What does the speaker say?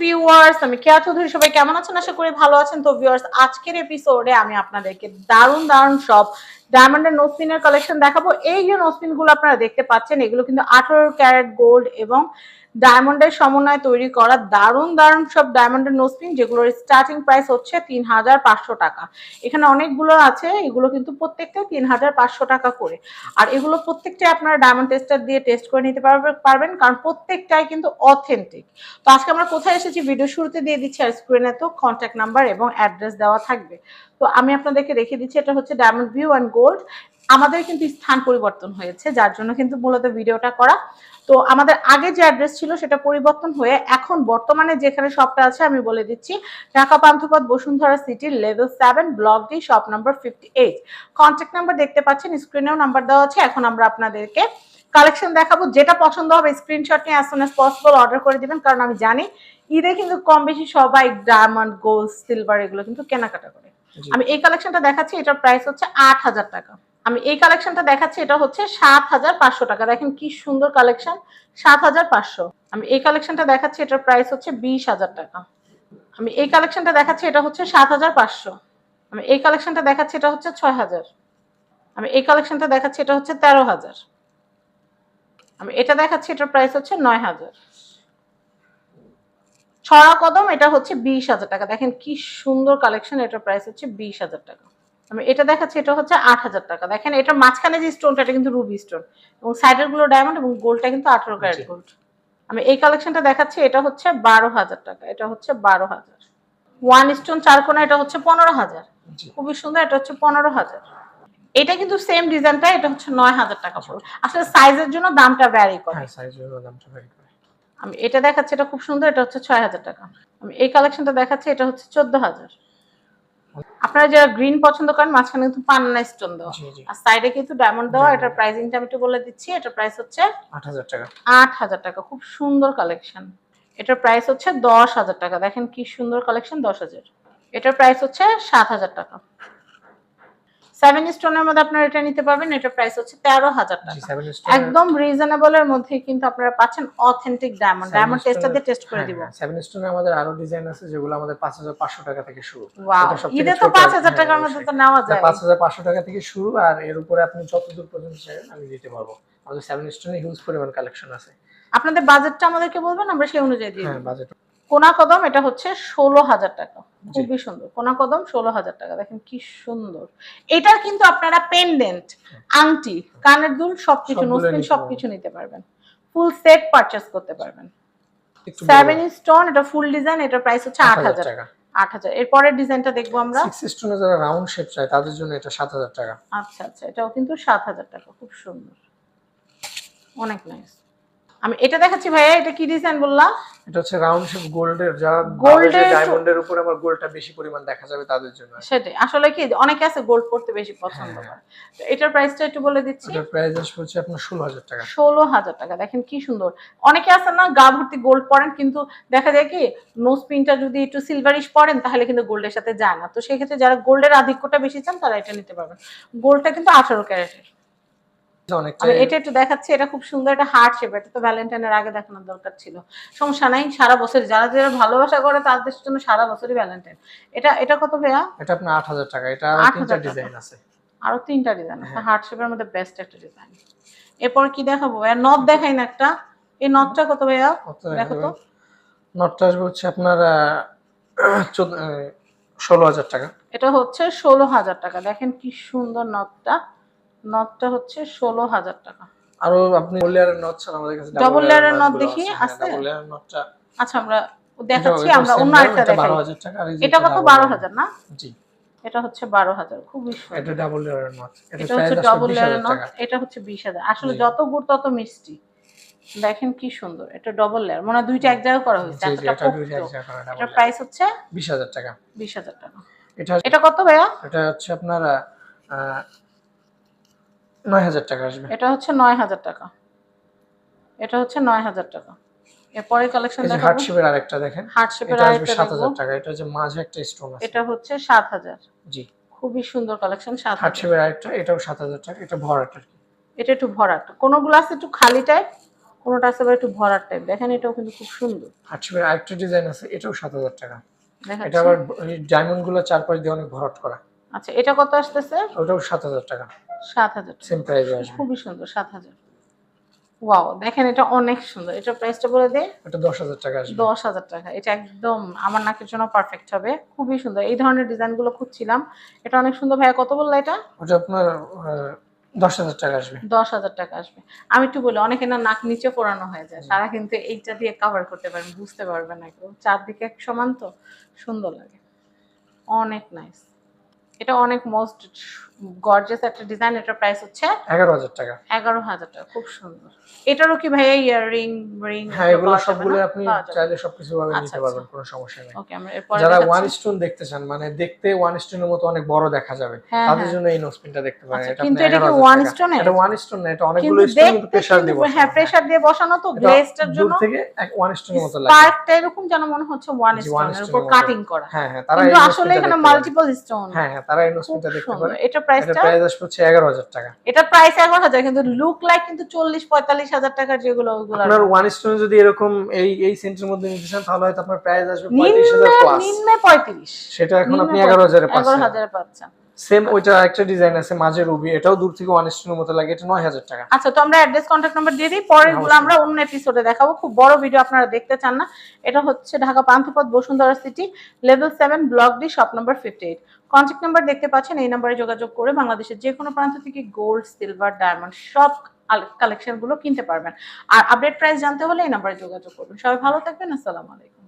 Viewers আমি সবাই কেমন আছেন? ভালো আছেন। তো আজকের এপিসোডে আমি আপনাদেরকে দারুণ দারুণ সব ডায়মন্ডের নোসপিনের কালেকশন দেখাবো। এই যে নোসপিনগুলো আপনারা দেখতে পাচ্ছেন, এগুলো কিন্তু আঠারো ক্যারেট গোল্ড এবং ডায়মন্ডের সমন্বয়ে তৈরি করা দারুণ দারুণ সব ডায়মন্ডের নোসপিন যেগুলোর স্টার্টিং প্রাইস হচ্ছে তিন হাজার পাঁচশো টাকা। এখানে অনেকগুলো আছে, এগুলো কিন্তু প্রত্যেকটাই তিন হাজার পাঁচশো টাকা করে। আর এগুলো প্রত্যেকটাই আপনারা ডায়মন্ড টেস্টার দিয়ে টেস্ট করে নিতে পারবে- পারবেন, কারণ প্রত্যেকটাই কিন্তু অথেন্টিক তো আজকে আমরা কোথায় এসেছি? ভিডিও শুরুতে দিয়ে দিচ্ছি আর স্ক্রিনে তো কন্ট্যাক্ট নাম্বার এবং অ্যাড্রেস দেওয়া থাকবে। তো আমি আপনাদেরকে রেখে দিচ্ছি, এটা হচ্ছে ডায়মন্ড ভিউ অ্যান্ড গোল্ড আমাদের কিন্তু স্থান পরিবর্তন হয়েছে, যার জন্য কিন্তু মূলত ভিডিওটা করা। তো আমাদের আগে যে অ্যাড্রেস ছিল, সেটা পরিবর্তন হয়ে এখন বর্তমানে যেখানে শপটা আছে, আমি বলে দিচ্ছি, ঢাকা পান্থপথ বসুন্ধরা সিটির level seven block D shop number fifty eight contact number দেখতে পাচ্ছেন স্ক্রিনেও নাম্বার দেওয়া আছে, এখন আমরা আপনাদেরকে কালেকশন দেখাবো। যেটা পছন্দ হবে স্ক্রিনশট নিয়ে as soon as possible order করে দেবেন, কারণ আমি জানি ঈদে কিন্তু কম বেশি সবাই ডায়মন্ড গোল্ড সিলভার এগুলো কিন্তু কেনাকাটা করে। আমি এই কালেকশনটা দেখাচ্ছি, এটার প্রাইস হচ্ছে আট হাজার টাকা। আমি এই কালেকশনটা দেখাচ্ছি, এটা হচ্ছে সাত হাজার পাঁচশো টাকা। দেখেন কি সুন্দর কালেকশন সাত হাজার পাঁচশো। আমি এই কালেকশনটা দেখাচ্ছি, এটার প্রাইস হচ্ছে বিশ হাজার টাকা। আমি এই কালেকশনটা দেখাচ্ছি, এটা হচ্ছে সাত হাজার পাঁচশো। আমি এই কালেকশনটা দেখাচ্ছি, এটা হচ্ছে ছয় হাজার। আমি এই কালেকশনটা দেখাচ্ছি, এটা হচ্ছে তেরো হাজার। আমি এটা দেখাচ্ছি, এটার প্রাইস হচ্ছে নয় হাজার। ছড়া কদম এটা হচ্ছে বিশ হাজার টাকা। দেখেন কি সুন্দর কালেকশন এটার প্রাইস হচ্ছে বিশ হাজার টাকা। আমি এটা দেখাচ্ছি এটা হচ্ছে আট হাজার টাকা। দেখেন এটার মাঝখানে যে স্টোনটা এটা কিন্তু রুবি স্টোন এবং সাইডেরগুলো ডায়মন্ড এবং গোল্ডটা কিন্তু আঠারো ক্যারেট গোল্ড আমি এই কালেকশনটা দেখাচ্ছি এটা হচ্ছে বারো হাজার টাকা। এটা হচ্ছে বারো হাজার। ওয়ান স্টোন চারকোনা এটা হচ্ছে পনেরো হাজার। খুবই সুন্দর এটা হচ্ছে পনেরো হাজার। এটা কিন্তু সেম ডিজাইনটা এটা হচ্ছে নয় হাজার টাকা পড়বে। আসলে সাইজের জন্য দামটা ভ্যারি করে। হ্যাঁ সাইজের দামটা ভ্যারি করে। আমি এটা দেখাচ্ছি এটা খুব সুন্দর এটা হচ্ছে ছয় হাজার টাকা। আমি এই কালেকশনটা দেখাচ্ছি এটা হচ্ছে চোদ্দ হাজার। আপনারা যারা গ্রিন পছন্দ করেন মাঝখানে কিন্তু পান্না স্টোন দেওয়া। আর সাইডে কিন্তু ডায়মন্ড দেওয়া এটার প্রাইসিংটা আমি একটু বলে দিচ্ছি এটার প্রাইস হচ্ছে আট হাজার টাকা। আট হাজার টাকা। খুব সুন্দর কালেকশন এটার প্রাইস হচ্ছে দশ হাজার টাকা। দেখেন কি সুন্দর কালেকশন দশ হাজার। এটার প্রাইস হচ্ছে সাত হাজার টাকা। সেভেন স্টোনের মধ্যে আপনারা এটা নিতে পারবেন এটার প্রাইস হচ্ছে তেরো হাজার টাকা। একদম রিজনেবল এর মধ্যে কিন্তু আপনারা পাচ্ছেন অথেন্টিক ডায়মন্ড ডায়মন্ড টেস্টার দিয়ে টেস্ট করে দিব। সেভেন স্টোনে আমাদের আরও ডিজাইন আছে যেগুলো আমাদের পাঁচ হাজার পাঁচশো টাকা থেকে শুরু। এটা ঈদে তো পাঁচ হাজার হ্যাঁ, টাকার মধ্যে তো নেওয়া যায়। পাঁচ হাজার পাঁচশো টাকা থেকে শুরু আর এর উপরে আপনি যত দূর পর্যন্ত চাইবেন আমি দিতে পারব। আমাদের সেভেন স্টোনে হিউজ পরিমাণ কালেকশন আছে। আপনাদের বাজেটটা আমাদেরকে বলবেন আমরা সেই অনুযায়ী দিয়ে হ্যাঁ বাজেট কোনা কদম এটা হচ্ছে ষোলো হাজার টাকা। খুবই সুন্দর। কোনা কদম ষোলো হাজার টাকা। দেখেন কি সুন্দর। এটার কিন্তু আপনারা পেন্ডেন্ট আংটি কানের দুল সবকিছু সবগুলো সবকিছু নিতে পারবেন। ফুল সেট পারচেস করতে পারবেন। সেভেন স্টোন এটা ফুল ডিজাইন এটার প্রাইস হচ্ছে আট হাজার। হাজার টাকা। আট হাজার। এরপরের ডিজাইনটা দেখব আমরা। সিক্স স্টোনে যারা রাউন্ড শেপ চায় তাদের জন্য এটা সাত হাজার টাকা। আচ্ছা আচ্ছা। এটাও কিন্তু সাত হাজার টাকা। খুব সুন্দর। অনেক নাইস আমি এটা দেখাচ্ছি ভাইয়া এটা কি ডিজাইন বললাম এটা হচ্ছে রাউন্ড শেপ গোল্ডের যারা এর- ডায়মন্ডের উপরে আমার গোল্ডটা বেশি পরিমাণ দেখা যাবে তাদের জন্য সেটাই। আসলে কি অনেকে আছে গোল্ড পড়তে বেশি পছন্দ হ্যাঁ, করে। তো এটার প্রাইসটা একটু বলে দিচ্ছি। এটার প্রাইস আসবে হচ্ছে আপনার ষোলো হাজার টাকা। ষোলো হাজার টাকা। দেখেন কি সুন্দর। অনেকে আছে না গা ভর্তি গোল্ড পরেন কিন্তু দেখা যায় কি নোজ পিনটা যদি একটু সিলভারিশ পরেন তাহলে কিন্তু গোল্ডের সাথে যায় না। তো সেই ক্ষেত্রে যারা গোল্ডের আধিক্যটা বেশি চান তারা এটা নিতে পারবেন। গোল্ডটা কিন্তু আঠারো ক্যারেটের। এটা একটু দেখাচ্ছি এটা খুব সুন্দর একটা হার্ট শেপ এটা তো ভ্যালেন্টাইনের আগে দেখানোর দরকার ছিল। সমস্যা নাই সারা বছর যারা যারা ভালোবাসা করে তাদের জন্য সারা বছরই ভ্যালেন্টাইন এটা এটা কত ভাইয়া? এটা আপনার আট হাজার টাকা। এটা আট তিনটা ডিজাইন আছে। আরও তিনটা ডিজাইন আছে। হ্যাঁ। হার্ট শেপের মধ্যে বেস্ট একটা ডিজাইন এরপর কি দেখাবো নথ দেখাই না একটা। এই নথটা কত ভাইয়া? দেখো তো। নটটা আসবে হচ্ছে আপনার ষোলো হাজার টাকা। এটা হচ্ছে ষোলো হাজার টাকা। দেখেন কি সুন্দর নথটা নথটা হচ্ছে ষোলো হাজার টাকা। আরও আপনি ডবল লেয়ারের নট ছাড়া আমাদের কাছে এর নথ দেখি, আছে? ডবল লেয়ারের নটটা আচ্ছা আমরা দেখাচ্ছি আমরা অন্য একটা দেখাই। বারো হাজার টাকা আর এটা কত? double বারো layer। হাজার না? জি। এটা হচ্ছে বারো হাজার খুবই সুন্দর। এটা ডাবল লেয়ারের নট এটা হচ্ছে ডবল লেয়ারের টাকা। এটা হচ্ছে বিশ হাজার। আসলে যত গুড় তত মিষ্টি। দেখেন কি সুন্দর এটা ডবল লেয়ার মনে হয় দুইটা এক জায়গায় করা হয়েছে জি এটা প্রাইস হচ্ছে বিশ হাজার টাকা। বিশ হাজার টাকা। এটা এটা কত ভাইয়া? এটা হচ্ছে আপনার নয় হাজার টাকা আসবে। এটা হচ্ছে নয় হাজার টাকা। এটা হচ্ছে নয় হাজার টাকা। এরপরে কালেকশন এই যে দেখাবো। হার্ট শেপের আরেকটা দেখেন হার্ট শেপের আসবে আরেকটা সাত দেখব হাজার টাকা। এটা হচ্ছে মাঝে একটা স্টোন আছে। এটা হচ্ছে সাত হাজার। জি। খুবই সুন্দর কালেকশন সাত হার্ট শেপের আরেকটা এটাও সাত হাজার টাকা। এটা ভরাট আর এটা একটু ভরাট। কোনগুলো আছে একটু খালি টাইপ কোনোটা আছে একটু ভরাট টাইপ দেখেন এটাও কিন্তু খুব সুন্দর। হার্টশেপের আরেকটা ডিজাইন আছে এটাও সাত হাজার টাকা। দেখা এটা আবার ডায়মন্ডগুলো চারপাশ দিয়ে অনেক ভরাট করা। আচ্ছা এটা কত আসতেছে? ওটাও সাত হাজার টাকা। সাত হাজার। সেম প্রাইসে খুবই সুন্দর সাত হাজার। ওয়াও দেখেন এটা অনেক সুন্দর। এটা প্রাইসটা বলে দে দশ হাজার টাকা আসবে। টাকা। এটা একদম আমার নাকের জন্য পারফেক্ট হবে। খুবই সুন্দর। এই ধরনের ডিজাইনগুলো খুঁজছিলাম। এটা অনেক সুন্দর। ভাইয়া কত বলল এটা? ওটা আপনার টাকা আসবে। দশ হাজার টাকা আসবে। আমি একটু বলি অনেকে না নাক নিচে ফোরানো হয়ে যায়। সারা কিন্তু এইটা দিয়ে কভার করতে পারেন বুঝতে পারবেন না কেউ। চারদিকে এক সমান তো সুন্দর লাগে। অনেক নাইস এটা অনেক মোস্ট গর্জিয়াস একটা ডিজাইন এটার প্রাইস হচ্ছে এগারো হাজার টাকা। এগারো হাজার টাকা খুব সুন্দর। এটারও কি ভাইয়া ইয়াররিং রিং হ্যাঁ এগুলো সবগুলো আপনি চাইলে সবকিছু ভাবে আচ্ছা, নিতে আচ্ছা। পারবেন কোনো সমস্যা নেই। ওকে আমরা এরপরে যারা ওয়ান স্টোন দেখতে চান মানে দেখতে ওয়ান স্টোনের মতো অনেক বড় দেখা যাবে। হ্যাঁ, তাদের হ্যাঁ। জন্য এই নোসপিনটা দেখতে পারেন। আচ্ছা, এটা কিন্তু এটা কি 11,000 stone এর? এটা ওয়ান স্টোন না এটা অনেকগুলো স্টোন প্রেসার দিয়ে বসানো। হ্যাঁ প্রেসার দিয়ে বসানো তো গ্লেজটার দূর জন্য। থেকে ওয়ান স্টোনের মতো লাগে। এরকম যেন মনে হচ্ছে ওয়ান স্টোনের উপর কাটিং করা। হ্যাঁ হ্যাঁ তারা আসলে এখানে মাল্টিপল স্টোন হ্যাঁ হ্যাঁ তারা এই নোসপিনটা দেখতে পারে এটা প্রাইসটা প্রাইস আসবে হচ্ছে এগারো হাজার টাকা। এটা প্রাইস এগারো হাজার কিন্তু লুক লাইক কিন্তু চল্লিশ পঁয়তাল্লিশ হাজার টাকার যেগুলো ওগুলো আপনার ওয়ান স্টোনে যদি এরকম এই এই সেন্টের মধ্যে নিতে চান তাহলে হয়তো আপনার প্রাইস আসবে পঁয়ত্রিশ হাজার নিম্নে প্লাস নিম্নে পঁয়ত্রিশ। সেটা এখন আপনি এগারো এগারো পাচ্ছেন। হাজারে পাচ্ছেন। সেম ওইটা একটা ডিজাইন আছে মাঝে রুবি এটাও দূর থেকে ওয়ান স্টোনের মতো লাগে এটা নয় হাজার টাকা। আচ্ছা তো আমরা অ্যাড্রেস কন্ট্যাক্ট নাম্বার দিয়ে দিই পরেরগুলো আমরা অন্য এপিসোডে দেখাবো। খুব বড় ভিডিও আপনারা দেখতে চান না। এটা হচ্ছে Dhaka Panthapath Bashundhara city level seven block D shop number fifty eight contact number দেখতে পাচ্ছেন এই নাম্বারে যোগাযোগ করে বাংলাদেশের যে কোনো প্রান্ত থেকে গোল্ড সিলভার ডায়মন্ড সব কালেকশনগুলো কিনতে পারবেন। আর আপডেট প্রাইস জানতে হলে এই নাম্বারে যোগাযোগ করবেন সবাই ভালো থাকবেন আসসালামু আলাইকুম।